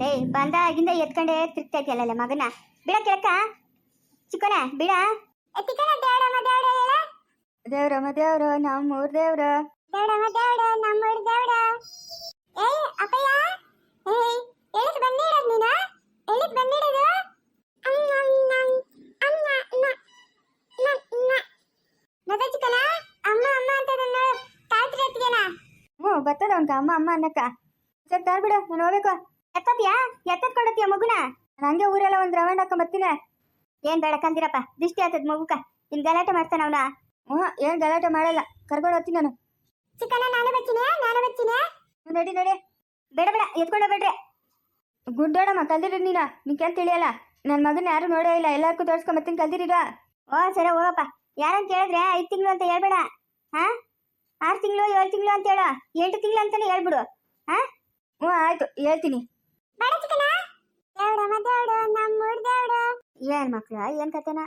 ಲೇ ಬಂದಾಗಿಂದ ಎತ್ಕೊಂಡೇ ತಿರ್ಗ್ತೈತಿಯಲ್ಲ ಮಗನ. ಬಿಡ ಕೆಳಕ ಚಿಕ್ಕನ ಬಿಡ. ದೇವ್ರಮ್ಮ ದೇವ್ರ ನಮ್ಮೂರ್ ದೇವ್ರ. ದೇವಡಮ್ಮ ದೇವಡ ನಮ್ಮೂರ್ ದೇವಡ ಏಯ್ ಅಪ್ಪಯ್ಯ. ಏಯ್ ಎಲ್ಲಿಗೆ ಬಂದಿರೋದು ನೀನು? ಎಲ್ಲಿಗೆ ಬಂದಿರೋದು? ಬರ್ತದ ಅವ್ನ್ಕ ಅಮ್ಮ ಅಮ್ಮ ಅನ್ನಕ್ಕ. ಸರ್ ತಾಳ್ಬಿಡ ನಾನು ಹೋಗ್ಬೇಕು. ಎತ್ತತ್ಯಾ ಎತ್ತದ್ ಕೊಡತ್ತೀಯ ಮಗುನ? ನಾನು ಹಂಗೆ ಊರೆಲ್ಲ ಒಂದ್ ರೌಂಡ್ ಹಾಕೊಂಡ್ ಬರ್ತೀನಿ ಏನ್ ಬೇಡ ಕಂದಿರಪ್ಪ. ದೃಷ್ಟಿ ಆತದ್ ಮಗುಕ. ನಿನ್ ಗಲಾಟೆ ಮಾಡ್ತಾನ ಅವನ. ಹ್ಮ್ ಏನ್ ಗಲಾಟೆ ಮಾಡಲ್ಲ. ಕರ್ಕೊಂಡು ಹೋಗ್ತೀನಿ ನಾನು. ಚಿಕ್ಕನ ನಾನು ಬಚ್ಚಿನ ನಾನು ಬಚ್ಚಿನ ನಡಿ ನಡಿ. ಬೇಡ ಬೇಡ. ಎತ್ಕೊಂಡು ಬೇಡ್ರಿ ಗುಡ್ಡೋಡಮ್ಮ ಕಲ್ದಿರಿ ನೀನು. ನಿಂಗೆ ತಿಳಿಯಲ್ಲ? ನನ್ನ ಮಗನ ಯಾರು ನೋಡೇ ಇಲ್ಲ. ಎಲ್ಲಾರ್ಗೂ ತೋರಿಸ್ಕೊಂಡ್ ಬರ್ತೀನಿ ಕಲ್ದಿರೀಗ ಓ ಸರಿ ಹೋಗಪ್ಪ. ಯಾರಂತ ಹೇಳಿದ್ರೆ ಐದು ತಿಂಗಳು ಅಂತ ಹೇಳ್ಬೇಡ. ಹಾ? ಆರು ತಿಂಗಳು ಏಳು ತಿಂಗಳು ಅಂತ ಹೇಳು. ಎಂಟು ತಿಂಗಳು ಅಂತಾನೆ ಹೇಳ್ಬಿಡು. ಹಾ? ಹ್ಞೂ ಆಯ್ತು. ಹೇಳ್ತೀನಿ. ದೇವಡಮ್ಮ ಏನ್ ಮಕ್ಳು, ಏನ್ ಕತೆನ?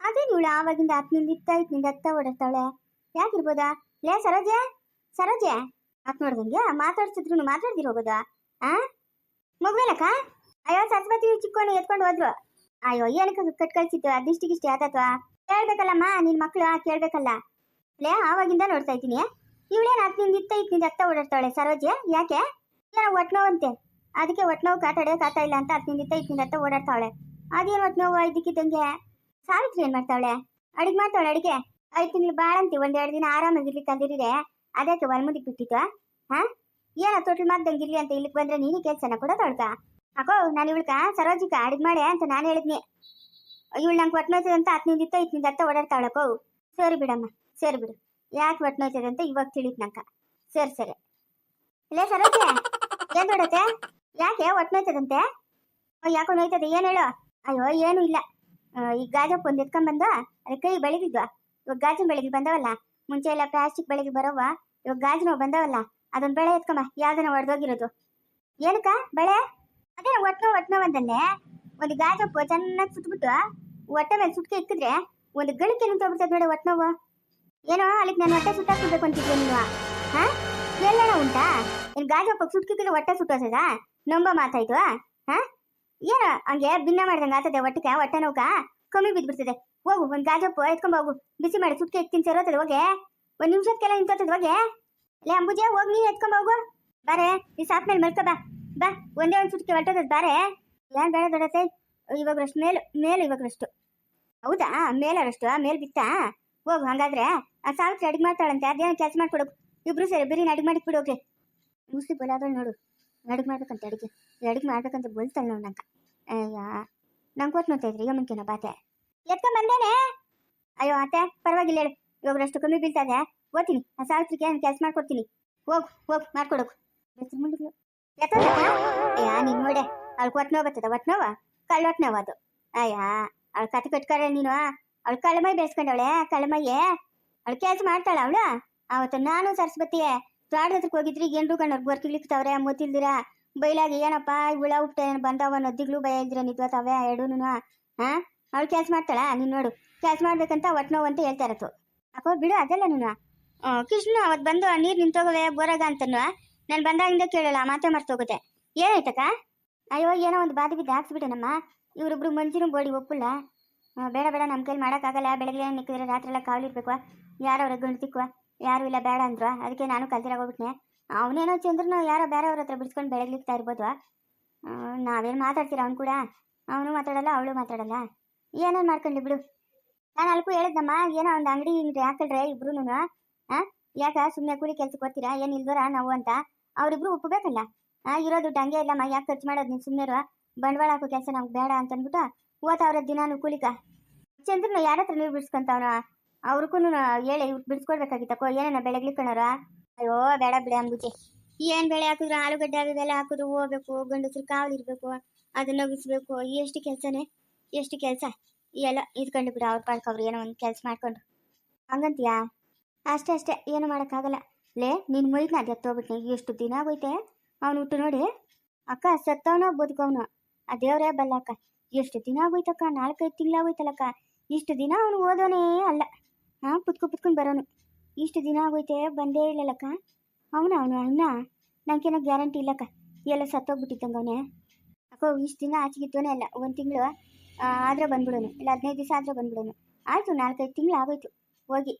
ಅದೇ ಇವಳು ಆವಾಗಿಂದ ಹತ್ನಿಂದ ಇತ್ತ ಇತ್ನಿಂದ ಅತ್ತ ಓಡಾಡ್ತಾಳೆ? ಯಾಕಿರ್ಬೋದಾ? ಲೇ, ಸರೋಜೆ ಸರೋಜೆ. ಅಕ್ ನೋಡ್ದಂಗೆ ಮಾತಾಡ್ಸಿದ್ರು ಮಾತಾಡ್ದಿರ ಹೋಗೋದಾ? ಆ? ಮಗುವೇನಕ್ಕ? ಅಯ್ಯೋ, ಸರಸ್ವತಿ ಚಿಕ್ಕೊಂಡು ಎತ್ಕೊಂಡು ಹೋದ್ರು. ಅಯ್ಯೋ, ಏನಕ್ಕೆ ಕಟ್ ಕಳ್ಸಿತ್ತು ಅದಿಷ್ಟಿಗಿಷ್ಟಿ ಆತತ್ವ ಕೇಳ್ಬೇಕಲ್ಲಮ್ಮ, ನಿನ್ ಮಕ್ಳು ಕೇಳ್ಬೇಕಲ್ಲ. ಲೇ, ಆವಾಗಿಂದ ನೋಡ್ತಾ ಇದ್ದೀನಿ. ಇವಳೇನು ಹತ್ನಿಂದ ಇತ್ತ ಇತ್ನಿಂದ ಅತ್ತ ಓಡಾಡ್ತಾಳೆ, ಸರೋಜೆ? ಯಾಕೆ? ಏನೋ ಒಟ್ನೋವಂತೆ. ಅದಕ್ಕೆ ಒಟ್ಟು ನೋವು ಕಾಟ ಇಲ್ಲ ಅಂತ ಅದ್ನಿಂದ ಹತ್ತ ಓಡಾಡ್ತಾವಳೆ. ಅದೇನು ಹೊಟ್ನೋವು ಇದಕ್ಕಿದ್ದಂಗೆ ಸಾವಿತ್ರಿ ಏನ್ ಮಾಡ್ತಾವಳೆ? ಅಡಿಗೆ ಮಾಡ್ತಾವಳೆ ಅಡಿಗೆ? ಐದು ತಿಂಗಳು ಬಾಳಂತಿ ಒಂದೆರಡು ದಿನ ಆರಾಮಾಗಿರ್ಲಿ ತಂದಿರಿದೆ ಅದಕ್ಕೆ ಮುಂದಿ ಬಿಟ್ಟಿತ್ತು ಹಾ? ಏನ ತೊಟ್ಲು ಮಾಡ್ದಂಗಿರ್ಲಿ ಅಂತ ಇಲ್ಲಿಗೆ ಬಂದ್ರೆ ನೀನು ಕೆಲ್ಸನ ಕೂಡ ತೊಳ್ಕ ಅಕೋ, ನಾನು ಇವಳ್ಕ ಸರೋಜಿಕ, ಅಡಿಗೆ ಮಾಡೆ ಅಂತ ನಾನು ಹೇಳಿದ್ನಿ. ಇವಳು ನಂಗೆ ಒಟ್ಟು ಅಂತ ಹತ್ನಿಂದ ಇತ್ತ ಇತ್ನಿಂದ ಓಡಾಡ್ತಾಳೆ ಓಡಾಡ್ತಾವಳಕೋ ಸರಿ ಬಿಡಮ್ಮ, ಸರಿ ಬಿಡು. ಯಾಕೆ ಒಟ್ಟು ಅಂತ ಇವಾಗ ತಿಳಿತ್ ನಂಕ ಸರಿ ಸರಿ. ಇಲ್ಲೇ ಸರೋಜೆ ಏನ್ ದೊಡತೆ ಯಾಕೆ ಒಟ್ನೋಯ್ತದಂತೆ ಓ, ಯಾಕೋ ನೋಯ್ತದೆ? ಏನ್ ಹೇಳು? ಅಯ್ಯೋ ಏನು ಇಲ್ಲ. ಈ ಗಾಜಪ್ಪ ಒಂದು ಎತ್ಕೊಂಡ್ ಅದಕ್ಕೆ ಕೈ ಬೆಳೆದಿದ್ವ ಇವಾಗ ಗಾಜಿನ ಬೆಳಗ್ಗೆ ಬಂದವಲ್ಲ? ಮುಂಚೆ ಎಲ್ಲ ಪ್ಲಾಸ್ಟಿಕ್ ಬೆಳಗ್ಗೆ ಬರೋವ ಇವಾಗ ಗಾಜಿನ ಬಂದವಲ್ಲ? ಅದೊಂದು ಬೆಳೆ ಎತ್ಕೊಂಬ ಯಾವ್ದನ ಒಡೆದೋಗಿರೋದು. ಏನಕ್ಕ ಬೆಳೆ? ಅದೇ ಒಟ್ನೋ ಒಟ್ನೋ ಅಂದಲ್ಲೇ ಒಂದು ಗಾಜಪ್ಪ ಚೆನ್ನಾಗಿ ಸುಟ್ಬಿಟ್ಟು ಹೊಟ್ಟೆ ಮೇಲೆ ಸುಟ್ಕೆ ಇಕ್ಕಿದ್ರೆ ಒಂದು ಗಳಿಕೆ ನಿಂತೋಗ್ಬಿಡ್ತದೆ ನೋಡಿ ಒಟ್ನೋವು ಏನೋ ಅಲ್ಲಿಗೆ ನಾನು ಹೊಟ್ಟೆ ಸುಟ್ಟಾಕ್ಬಿಡ್ಬೇಕು ಅಂತಿದ್ದೆ ನೀನು? ಹಾ ಉಂಟಾ? ಏನು ಗಾಜಪ್ಪ ಸುಟ್ಕಿದ್ರೆ ಹೊಟ್ಟೆ ಸುಟ್ಟೋಸದ ನಂಬ ಮಾತಾಯ್ತು ಹಾ ಏನ ಹಂಗೆ ಭಿನ್ನ ಮಾಡ್ದಂಗೆ ಆತದೆ ಹೊಟ್ಟೆಗೆ ಹೊಟ್ಟೆ ನೋಕ ಕಮ್ಮಿ ಬಿದ್ಬಿಡ್ತದೆ. ಹೋಗು, ಒಂದು ಗಾಜಪ್ಪು ಎತ್ಕೊಂಡ್ ಹೋಗು. ಬಿಸಿ ಮಾಡಿ, ಸುಟ್ಕೆ ಎತ್ತಿನ ಸೇರೋತದೆ ಹೋಗೆ. ಒಂದು ನಿಮಿಷಕ್ಕೆಲ್ಲ ನಿಂತೋತದೆ ಹೋಗೆ? ಲೇ ಅಂಬುಜೆ, ಹೋಗಿ ನೀ ಎತ್ಕೊಂಡ್ ಹೋಗು. ಬಾರೆ, ನೀ ಸಾಪ್ ಮೇಲೆ ಮಲ್ಕ, ಬಾ. ಬಾ, ಒಂದೇ ಒಂದು ಸುಟ್ಕೆ ಹೊಟ್ಟದ ಬಾರೆ. ಏನ್ ಬೇಡ ದೊಡತೆ ಇವಾಗ ರಷ್ಟು ಮೇಲು ಮೇಲು ಇವಾಗ ರಷ್ಟು ಹೌದಾ ಮೇಲರಷ್ಟು ಮೇಲ್ ಬಿತ್ತಾ? ಹೋಗು, ಹಂಗಾದ್ರೆ ಆ ಸಾವಿತ್ರಿ ಅಡಿಗೆ ಮಾಡ್ತಾಳಂತೆ, ಅದೇನ ಕೆಲಸ ಮಾಡ್ಕೊಡೋಕು ಇಬ್ರು ಸೇರಿ ಬಿರಿ ಅಡಿಗೆ ಮಾಡಿ ಬಿಡೋಕೆ ಮುಸ್ಲಿ ಬಲಾದಳು ನೋಡು ಅಡುಗೆ ಮಾಡ್ಬೇಕಂತ ಅಡುಗೆ ಅಡುಗೆ ಮಾಡ್ಬೇಕಂತ ಬೋಲ್ತಾಳೆ ನೋಡು ನಂಗೆ. ಅಯ್ಯ, ನಂಗೆ ಕೊಟ್ಟು ನೋಡ್ತಾ ಇದ್ರಿ ಯಮನ್ಕೇನ ಬಾತೆ. ಎತ್ಕೊಂಡ್ ಬಂದೇನೆ? ಅಯ್ಯೋ, ಅತ್ತೆ, ಪರವಾಗಿಲ್ಲ ಹೇಳು, ಇವಾಗ ಅಷ್ಟು ಕಮ್ಮಿ ಬೀಳ್ತದೆ ಓದ್ತೀನಿ ಆ ಸಾವಿತ್ರಿಗೆ ಏನು ಕೆಲಸ ಮಾಡ್ಕೊಡ್ತೀನಿ. ಹೋಗು ಹೋಗು ಮಾಡ್ಕೊಡೋಕು ಹೆಸ್ರು ಮುಂಡಿಗಳು ಅಯ್ಯ, ನೀನು ನೋಡೆ, ಅವ್ಳು ಕೊಟ್ಟು ನೋವು ಬರ್ತದ ಒಟ್ಟು ನೋವ? ಕಳ್ಳ ಒಟ್ಟು ಅದು? ಅಯ್ಯ, ಅವಳು ಕತೆ ಕಟ್ಕಾರ ನೀನು? ಅವಳು ಕಳ್ಳಮೈ ಬೆಳೆಸ್ಕೊಂಡವಳೆ ಕಳ್ಳಮಯ್ಯೆ ಅವಳು ಕೆಲಸ ಮಾಡ್ತಾಳ ಅವಳು? ಅವತ್ತು ನಾನು ಸರಸ್ವತಿಯೇ ತ್ವಾಟದ ಹತ್ರಕ್ಕೆ ಹೋಗಿದ್ರಿ? ಏನ್ರು ಕಣ್ಣವ್ರು ಬರ್ಕಿಲಿಕ್ತವ್ರೆ ಮುತ್ತಿಲ್ದಿರ ಬೈಲಾಗಿ, ಏನಪ್ಪ ಹುಳ ಉಪ್ಟ ಏನು ಬಂದವ ನದಿಗಳು ಭಯ ಇದ್ರೆ ನಿಂತ್ಕೋತಾವೆ ಎರಡೂನು ಹಾ ಅವ್ಳು ಕೆಲ್ಸ ಮಾಡ್ತಾಳ? ನೀನು ನೋಡು. ಕೆಲ್ಸ ಮಾಡ್ಬೇಕಂತ ಒಟ್ಟು ನೋವು ಅಂತ ಹೇಳ್ತಾ ಇರತ್ತು ಅಪ್ಪ, ಬಿಡು, ಅದಲ್ಲ ನೀನು ಕೃಷ್ಣ, ಅವತ್ ಬಂದು ನೀರು ನಿಂತೋಗವೆ, ಬೋರಾಗ ಅಂತನು ನಾನು ಬಂದಾಗಿಂದ ಕೇಳಲ್ಲ ಮಾತೇ ಮರ್ತೋಗುತ್ತೆ. ಏನಾಯ್ತಕ್ಕ? ಅಯ್ಯೋ, ಏನೋ ಒಂದು ಬಾದಿ ಬಿದ್ದು ಹಾಕ್ಸ್ಬಿಟ್ಟೆನಮ್ಮ ಇವರಿಬ್ರು ಮಂಜಿನೂ ಬೋಡಿ ಒಪ್ಪಲ್ಲ. ಬೇಡ ಬೇಡ ನಮ್ಮ ಕೈಲಿ ಮಾಡೋಕ್ಕಾಗಲ್ಲ. ಬೆಳಗ್ಗೆ ನಿಕ್ಕಿದ್ರೆ ರಾತ್ರಿ ಎಲ್ಲ ಕಾವಲಿರ್ಬೇಕು. ಯಾರವ್ರ ಗಂಡು ತಿಕ್ಕುವ? ಯಾರು ಇಲ್ಲ, ಬೇಡ ಅಂದ್ರು ಅದಕ್ಕೆ ನಾನು ಕಲ್ತಿರಾಗ ಹೋಗ್ಬಿಟ್ನೆ. ಅವನೇನೋ ಚಂದ್ರನ ಯಾರೋ ಬೇರೆಯವ್ರ ಹತ್ರ ಬಿಡಿಸ್ಕೊಂಡು ಬೆಳಗ್ಲಿಕ್ತಾ ಇರ್ಬೋದು ನಾವೇನು ಮಾತಾಡ್ತೀರ ಅವ್ನು ಕೂಡ? ಅವನು ಮಾತಾಡಲ್ಲ, ಅವಳು ಮಾತಾಡಲ್ಲ. ಏನೇನು ಮಾಡ್ಕೊಂಡು ಬಿಡು. ನಾನು ಅಲ್ಕು ಹೇಳಿದ್ನಮ್ಮ, ಏನೋ ಒಂದು ಅಂಗಡಿ ಹಿಂಗೆ ಹಾಕಲ್ರೆ ಇಬ್ರು ಹಾಂ ಯಾಕ ಸುಮ್ಮನೆ ಕೂಲಿ ಕೆಲ್ಸಕ್ಕೆ ಹೋಗ್ತೀರಾ? ಏನು ಇಲ್ದೋರ ನಾವು ಅಂತ? ಅವರಿಬ್ರು ಒಪ್ಪಬೇಕಲ್ಲ ಇರೋ ದುಡ್ಡು ಹಂಗೆ ಇಲ್ಲಮ್ಮ, ಯಾಕೆ ಖರ್ಚು ಮಾಡೋದು ನೀನು ಸುಮ್ಮನೆ ಬಂಡವಾಳ ಹಾಕೋ ಕೆಲಸ ನಮ್ಗೆ ಬೇಡ ಅಂತ ಅಂದ್ಬಿಟ್ಟು ಓದ್ತಾವ್ರ ದಿನಾನು ಕೂಲಿಕ. ಚಂದ್ರನ ಯಾರ ಹತ್ರ ಬಿಡಿಸ್ಕೊಂತಾವನ? ಅವ್ರಿಗೂ ಹೇಳಿ, ಇವ್ರು ಬಿಡಿಸ್ಕೊಡ್ಬೇಕಾಗಿತ್ತಕ್ಕೋ ಏನೇನ ಕಣೋರ ಅಯ್ಯೋ, ಬೇಡ ಬಿಡಿ ಈ ಏನು ಬೆಳೆ ಹಾಕಿದ್ರು? ಆಲೂಗಡ್ಡೆ ಅದೆಲ್ಲ ಹಾಕಿದ್ರು ಹೋಗ್ಬೇಕು ಗಂಡಸ್ರು ಕಾವಲಿರ್ಬೇಕು ಅದನ್ನ ಬಿಸ್ಬೇಕು ಎಷ್ಟು ಕೆಲ್ಸನೇ? ಎಷ್ಟು ಕೆಲಸ? ಎಲ್ಲ ಇದ್ಕೊಂಡು ಬಿಡು, ಅವ್ರ ಪಾಡ್ಕ ಅವ್ರು ಏನೋ ಒಂದು ಕೆಲಸ ಮಾಡ್ಕೊಂಡು ಹಂಗಂತೀಯಾ? ಅಷ್ಟೇ ಅಷ್ಟೇ, ಏನು ಮಾಡೋಕ್ಕಾಗಲ್ಲ. ಲೇ ನಿನ್ನ ಮೈಗೆ ಅದು ಎತ್ತೋಗ್ಬಿಟ್ನೆ. ಎಷ್ಟು ದಿನ ಆಗೋಯ್ತೆ? ಅವ್ನು ಹುಟ್ಟು ನೋಡಿ. ಅಕ್ಕ, ಸತ್ತವನೋ ಬದುಕವನು? ಆ ದೇವರೇ ಬಲ್ಲ ಅಕ್ಕ. ಎಷ್ಟು ದಿನ ಆಗೋಯ್ತಕ್ಕ? ನಾಲ್ಕೈದು ತಿಂಗಳಾಗೋಯ್ತಲ್ಲಕ್ಕ ಇಷ್ಟು ದಿನ ಅವನು ಓದೋನೇ ಅಲ್ಲ. ಹಾಂ ಪುತ್ಕೊ ಪುತ್ಕೊಂಡು ಬರೋನು. ಇಷ್ಟು ದಿನ ಆಗೋಯ್ತೆ, ಬಂದೇ ಇಲ್ಲಲ್ಲಕ್ಕ ಅವನು ಅವನು, ಅಣ್ಣ. ನನಗೇನೋ ಗ್ಯಾರಂಟಿ ಇಲ್ಲಕ್ಕ. ಎಲ್ಲ ಸತ್ತೋಗ್ಬಿಟ್ಟಿದ್ದಂಗೆ ಅವನೇ ಅಕ್ಕೋ, ಇಷ್ಟು ದಿನ ಆಚೆಗಿತ್ತೋನೇ ಅಲ್ಲ. ಒಂದು ತಿಂಗಳು ಆದರೆ ಬಂದ್ಬಿಡೋನು. ಇಲ್ಲ, ಹದಿನೈದು ದಿವಸ ಆದರೆ ಬಂದ್ಬಿಡೋನು. ಆಯಿತು, ನಾಲ್ಕೈದು ತಿಂಗಳು ಆಗೋಯ್ತು. ಹೋಗಿ.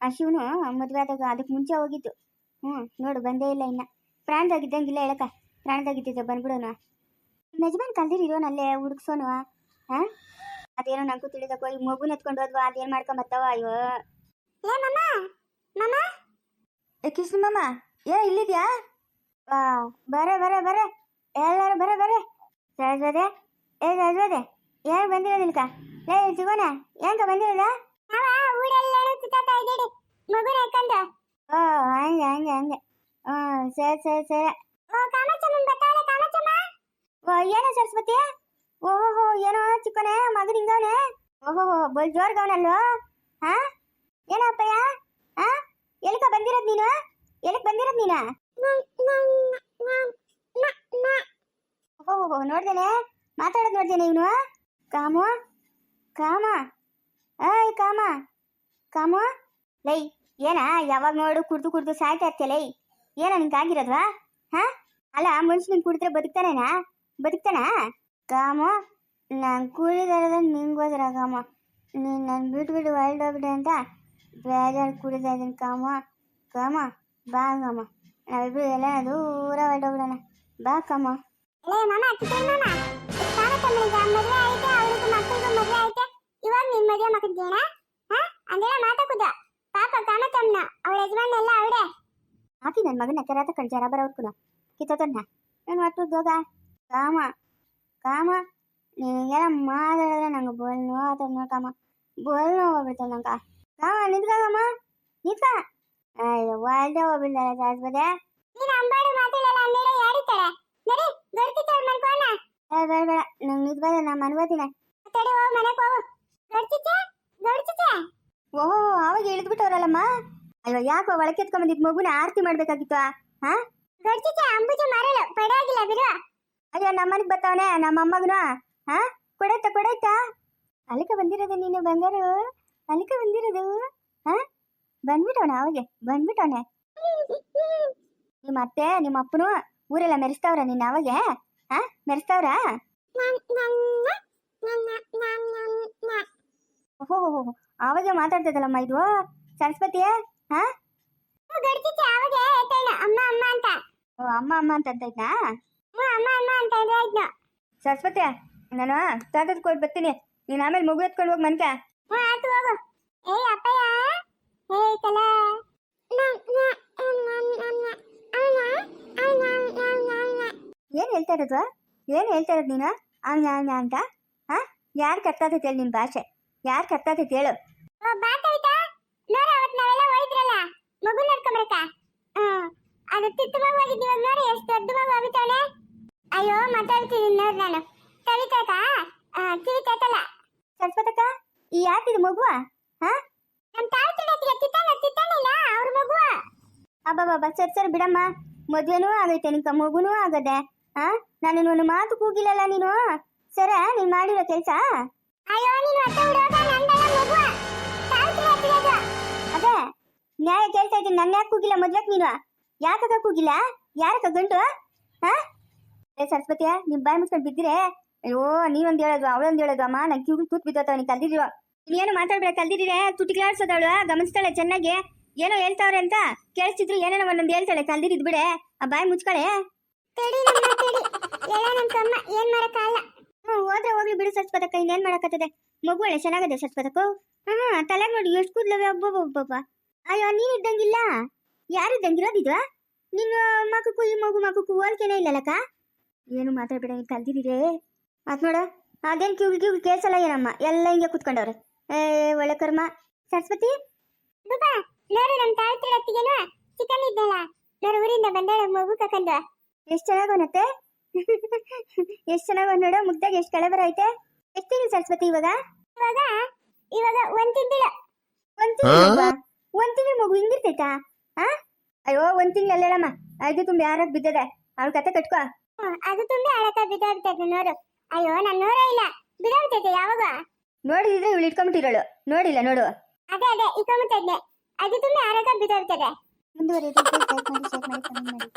ಆ ಶಿವನು ಮದುವೆ ಆದಾಗ ಅದಕ್ಕೆ ಮುಂಚೆ ಹೋಗಿತ್ತು ಹ್ಞೂ ನೋಡು, ಬಂದೇ ಇಲ್ಲ ಇನ್ನು. ಪ್ರಾಣದಾಗಿದ್ದಂಗಿಲ್ಲ ಹೇಳಕ್ಕ. ಪ್ರಾಣದಾಗಿದ್ದಿದ್ದೆ ಬಂದ್ಬಿಡೋನು? ಯಜಮಾನ್ ಕಲ್ದಿರಿರೋನು ಅಲ್ಲೇ ಹುಡುಕ್ಸೋನು? ಹಾಂ ಅದೇನೋ ನಂಗೂ ತಿಳಿದಕ್ಕೋ ಈ ಮಗುನ ಎತ್ಕೊಂಡು ಹೋದ್ವ ಅದೇನು ಮಾಡ್ಕೊಂಬತ್ತವ ಅಯ್ಯೋ. ಏ ಮಮ್ಮ ಮಮ್ಮ ಏ ಕೃಷ್ಣ ಮಾಮ ಏ ಇಲ್ಲಿದ್ಯಾ? ಆ ಬರೇ ಬರೇ ಬರ. ಎಲ್ಲರೂ ಬರೇ ಬರೇ. ಸರಸ್ವತೆ ಏ ಸರಸ್ವತೆ ಏನು ಬಂದಿರೋದಿಲ್ಕ ಲೇ ಸಿಗೋಣ ಹೆಂಗ ಬಂದಿರೋದ? ಸುತ್ತಾಡ್ತಾ ಇದ್ದೀರಿ. ಮಗುನ ಓ ಹಂಗೆ ಹಂಗೆ ಹಂಗೆ. ಹ್ಞೂ ಸರಿ ಸರಿ ಸರಿ. ಓ ಕಾಮಚಮ್ಮನ್ ಬರ್ತಾಳೆ ಕಾಮಚಮ್ಮ ಓ ಏನೋ ಸರಸ್ವತಿ? ಓಹೋ, ಏನೋ ಚಿಕ್ಕನೇ ಮಗನ ಹಿಂಗವನೆ ಓಹೋ, ಬಲ್ ಜೋರ್ಗವನಲ್ವ ಹಾ? ಏನಪ್ಪಯ್ಯ? ಹಾ? ಎಲ್ಕ ಬಂದಿರೋದ್ ನೀನು? ಎಲ್ಲಿಗೆ ಬಂದಿರೋದ್ ನೀನು? ಓಹೋ, ನೋಡ್ದೇನೆ? ಮಾತಾಡೋದು ನೋಡ್ದೇನೆ ಇವನು? ಕಾಮು? ಕಾಮ? ಏಯ್, ಕಾಮ? ಕಾಮು? ಲೈ, ಏನ? ಯಾವಾಗ ನೋಡು, ಕುಡ್ದು ಕುಡ್ದು ಸಾಯ್ತಾ ಇರ್ತೀಯ, ಲೈ. ಏನ ನಿಂಗೆ ಆಗಿರೋದ್ವಾ ಹಾ? ಅಲ್ಲ ಮನುಷ್ಯ ನಿಂಗೆ ಕುಡಿದ್ರೆ ಬದುಕ್ತಾನೇನಾ? ಬದುಕ್ತಾನ? ಕಾಮು ನಾನು ಕುಡಿದಾರದ ನಿಂಗೋಸ್ಕರ ಕಾಮ. ನೀನು ನನ್ನ ಬಿಟ್ಬಿಟ್ಟು ಹೋಗ್ಬಿಡಿ ಅಂತ ಬೇಜಾರು ಕುಡಿತಾ ಇದ್ದೀನಿ ಕಾಮ. ಕಾಮ ಬಾ ಕಾಮ. ನಾವಿಬ್ರು ಎಲ್ಲ ದೂರ ಹೊರಟೋಗ್ಬಿಡೋಣ ಬಾ ಕಾಮ. ಇವಾಗ ನಿನ್ ಮದುವೆ ಮಕ್ಕಳಿಗೇನ ಹಾ? ಅಂದೆಲ್ಲ ಮಾತಾಕುದ ಪಾಪ ಕಾಮಚಮ್ಮನ ಅವಳ ಯಜಮಾನ ಎಲ್ಲ ಅವಳೆ. ಹಾಕಿ ನನ್ನ ಮಗನ ಕೆರಾತ ಕಣ್ ಜರ ಬರೋರ್ಕುನ ಕಿತ್ತೋತನ್ನ ಒಟ್ಟು ಹೋಗ? ಕಾಮ ಕಾಮ ನೀನೆಲ್ಲ ಮಾತಾಡಿದ್ರೆ ನಂಗೆ. ಬೋಲ್ ನೋತದ ನೋಡ್ ಕಾಮ ಬೋಲ್ ನೋವಾಗ್ಬಿಡ್ತದೆ ನಂಗೆ. ಕಾಮ ನಿಂತ್ಕಾಗಮ್ಮ ನಿಂತ್ಕ. ಅಯ್ಯೋ ವಾಲ್ದೆ ಹೋಗ್ಬಿಡ್ತಾರೆ ಜಾಸ್ಬದೆ ನೀನು ಅಂಬಾಡಿ ಮಾತಾಡಲ್ಲ ಅಂದೇಳ ಯಾಡಿತಾಳೆ ನಡಿ ಗಡ್ತಿತ್ತಾಳ ಮನ್ಕೋನ ಏ, ಬೇಡ ಬೇಡ. ನಂಗೆ ನಿಂತ್ಕೋದೆ ನಾನು ಮನ್ಕೋತೀನಿ ತಡಿ, ಹೋಗ್, ಮನೆಗೆ ಹೋಗು. ಗಡ್ತಿಚ್ಚೆ ಗಡ್ತಿಚ್ಚೆ ಓಹೋ, ಅವಾಗ ಇಳಿದ್ಬಿಟ್ಟವ್ರಲ್ಲಮ್ಮ. ಅಯ್ಯೋ, ಯಾಕೋ ಒಳಕ್ಕೆ ಎತ್ಕೊಂಬಂದಿದ್ ಮಗುನ ಆರತಿ ಮಾಡ್ಬೇಕಾಗಿತ್ತು ಹಾ ಗಡ್ತಿಚ್ಚೆ ಅಂಬುಜ ಮಾರಲ್ಲ ಪಡಾಗಿಲ್ಲ ಬಿಡು ಅಯ್ಯೋ ನಮ್ಮನಿಗೆ ಬರ್ತಾವನೆ ನಮ್ಮ ಅಮ್ಮಗನು ಹಾ ಕೊಡೈತ ಕೊಡೈತ? ಅಲ್ಲಿಕ ಬಂದಿರೋದು ನೀನು ಬಂಗಾರು? ಅಲ್ಲಿಕ ಬಂದಿರೋದು ಹಾ ಬಂದ್ಬಿಟ್ಟವಣ ಅವಾಗೆ ಬಂದ್ಬಿಟ್ಟವಣೆ ನಿಮ್ಮ ಅತ್ತೆ ನಿಮ್ಮ ಅಪ್ಪನು ಊರೆಲ್ಲ ಮೆರೆಸ್ತಾವ್ರ ನಿನ್ನ ಅವಾಗೆ ಹಾ ಮೆರೆಸ್ತಾವ್ರ? ಓಹೋ ಅವಾಗೆ ಮಾತಾಡ್ತದಲ್ಲಮ್ಮ ಇದು? ಸರಸ್ವತಿಯೇ ಹಾ ಅಮ್ಮ ಅಮ್ಮ ಅಂತ. ಓ ಅಮ್ಮ ಅಮ್ಮ ಅಂತ ಅಂತೈತಾ ಅಮ್ಮ ಅಮ್ಮ ಅಂತ ಇದ್ನು ಸರಸ್ವತಿ ನಾನು ತಾತದ ಕೊಟ್ಟು ಬರ್ತೀನಿ. ನೀನು ಆಮೇಲೆ ಮಗು ಎತ್ಕೊಂಡು ಹೋಗಿ ಮನ್ಕ. ಆಯ್ತು ಹೋಗು. ಏಯ್ ಅಪ್ಪಯ್ಯ ಕಲ ಏನು ಹೇಳ್ತಾ ಇರೋದು? ಏನು ಹೇಳ್ತಾ ಇರೋದು ನೀನು? ಅವ್ನ ಅವ್ನ ಅಂತ? ಹಾ? ಯಾರು ಕರ್ತಾತೈತೆ ಹೇಳಿ ನಿನ್ ಭಾಷೆ. ಯಾರು ಕರ್ತಾತೈತೆ ಹೇಳು. ಮಗು ಅದು ತಿತ್ತು ಮಗು ನೋಡಿ ಎಷ್ಟು ದೊಡ್ಡ ಮಗು ಆಗಿದ್ದಾಳೆ ಅಯ್ಯೋ ಮಾತಾಡ್ತೀನಿ ನೋಡಿ ನಾನು. ಕವಿತಾಕ ಕಿವಿ ತಟ್ಟಲ್ಲ ಸರಸ್ವತಕ್ಕ ಈ ಯಾಕಿದು ಮಗುವ? ಹಾ? ನಮ್ಮ ತಾಯಿ ತಿನ್ನತ್ತಿಲ್ಲ ತಿತ್ತಾನ ತಿತ್ತಾನಿಲ್ಲ ಅವ್ರ ಮಗುವಾ. ಅಬ್ಬಬ್ಬ ಸರಿ ಸರಿ ಬಿಡಮ್ಮ. ಮದುವೆನೂ ಆಗೈತೆ ನಿಂಕ ಮಗುನೂ ಆಗದೆ. ಹಾ ನಾನು ಒಂದು ಮಾತು ಕೂಗಿಲ್ಲಲ್ಲ ನೀನು? ಸರ ನೀನು ಮಾಡಿರೋ ಕೆಲಸ? ಅಯ್ಯೋ ನೀನು ಅತ್ತೆ ಹುಡುಗ ನಂದಲ್ಲ ಮಗು ತಾಯಿ ತಿನ್ನತ್ತಿರೋದು ಅದೇ ನ್ಯಾಯ ಕೇಳ್ತಾ ಇದ್ದೀನಿ. ನನ್ನ ಯಾಕೆ ಕೂಗಿಲ್ಲ ಮದ್ವೆಕ್ ನೀನು? ಯಾಕಕ್ಕ ಕೂಗಿಲ್ಲ? ಯಾರಕ್ಕ ಗಂಟು ಹಾ ಏ ಸರಸ್ವತಿಯ ನಿಮ್ ಬಾಯಿ ಮುಚ್ಕೊಂಡು ಬಿದ್ದಿರೇ? ಅಯ್ಯೋ ನೀವೊಂದು ಹೇಳೋದು ಅವಳೊಂದು ಹೇಳೋದು ಅಮ್ಮ? ನಂಗೆ ಕಿವಿ ತೂತ್ ಬಿದ್ದೋತಾವ ನೀ ಕಲ್ದಿರೋ ಏನು ಮಾತಾಡ್ಬೇಡ ತುಟಿ ಕ್ಲಾಡ್ಸೋದವಳು ಗಮನಿಸ್ತಾಳೆ ಚೆನ್ನಾಗಿ. ಏನೋ ಹೇಳ್ತಾವ್ರೆ ಅಂತ ಕೇಳಿಸಿದ್ರು ಏನೇನೋ ಒಂದೊಂದ್ ಹೇಳ್ತಾಳೆ ಕಲ್ದಿರಿದ್ ಬಿಡೆ. ಆ ಬಾಯ್ ಮುಚ್ಕಳೆ ತಡಿ ನಮ್ಮ ತಡಿ. ಎಲ್ಲ ನಮ್ಮ ತಮ್ಮ ಏನ್ ಮಾಡಕ್ಕಾಗಲ್ಲ ಹ್ಞೂ ಹೋದ್ರೆ ಹೋಗ್ಲಿ ಬಿಡು ಸರಸ್ವತಕ್ಕ ಇನ್ನೇನ್ ಮಾಡಕತ್ತದೆ? ಮಗು ಒಳ್ಳೆ ಚೆನ್ನಾಗದೆ ಸರಸ್ವತಕ್ಕ? ಹಾ ತಲೆ ನೋಡಿ ಎಷ್ಟು ಕೂದ್ಲವೆ ಒಬ್ಬೊಬ್ಬ ಅಯ್ಯೋ ನೀನ್ ಇದ್ದಂಗಿಲ್ಲ? ಯಾರು ಇದ್ದಂಗಿರೋದಿದ್ವಾ ನಿನ್ನ ಮಗಕ್ಕೂ ಈ ಮಗು ಮಗಕ್ಕೂ ಹೋಲ್ಕೆನೇ ಇಲ್ಲಲ್ಲಕ್ಕ ಏನು ಮಾತಾಡ್ಬೇಡ ನೀನ್ ಕಲ್ದಿದ್ದೀರೇ? ಮಾತ್ ನೋಡ ಅದೇನು ಕಿವಿ ಕಿವಿ ಕೇಸಲ್ಲ ಏನಮ್ಮ? ಎಲ್ಲ ಹಿಂಗೆ ಕುತ್ಕೊಂಡವ್ರೆ. ಏ ಒಳ್ಳೆ ಕರ್ಮ. ಸರಸ್ವತಿ? ರೂಪಾ ನೋಡು ನಮ್ಮ ತಾಳ್ತಿರ ಅತ್ತಿಗೆನ ಚಿಕನ್ ಇದ್ದಲ್ಲ ನೋಡು ಊರಿಂದ ಬಂದಾಳ ಮಗು ಕಕ್ಕಂದು ಎಷ್ಟು ಚೆನ್ನಾಗವನತ್ತೆ ಎಷ್ಟು ಬಂದ ನೋಡು ಮುಗ್ದಾಗ ಎಷ್ಟು ಕಳೆ ಬರೈತೆ ಎಷ್ಟು ತಿಂಗಳು ಸರಸ್ವತಿ ಇವಾಗ? ಇವಾಗ ಇವಾಗ ಒಂದ್ ತಿಂಗಳ. ಒಂದ್ ತಿಂಗಳು ಒಂದ್ ತಿಂಗಳು ಮಗು ಹಿಂಗಿರ್ತೈತಾ? ಆ? ಅಯ್ಯೋ ಒಂದ್ ತಿಂಗಳಲ್ಲೇಳಮ್ಮ ಐದು ತುಂಬಿ ಯಾರಾಗ ಬಿದ್ದದೆ. ಅವ್ರ ಕತೆ ಕಟ್ಕೋ. ಅದು ತುಂಬಿ ಅಳಕ ಬಿದ್ದಾಡ್ತೈತೆ ನೋಡು. ಅಯ್ಯೋ ನಾನು ನೋರ ಇಲ್ಲ. ಬಿದ್ದಾಡ್ತೈತೆ ಯಾವಾಗ? ನೋಡಿದ್ರೆ ಇವಳು ಇಟ್ಕೊಂಬಿಟ್ಟಿರೋಳು. ನೋಡಿಲ್ಲ ನೋಡು. ಅದೇ ಅದೇ ಇಕ್ಕೊಂಬಿಟ್ಟೈತೆ ಅದು ತುಂಬಿ ಅಳಕ ಬಿದ್ದಾಡ್ತದೆ ಮುಂದುವರಿಯೋದು ಲೈಕ್ ಮಾಡಿ ಶೇರ್ ಮಾಡಿ ಕಮೆಂಟ್ ಮಾಡಿ.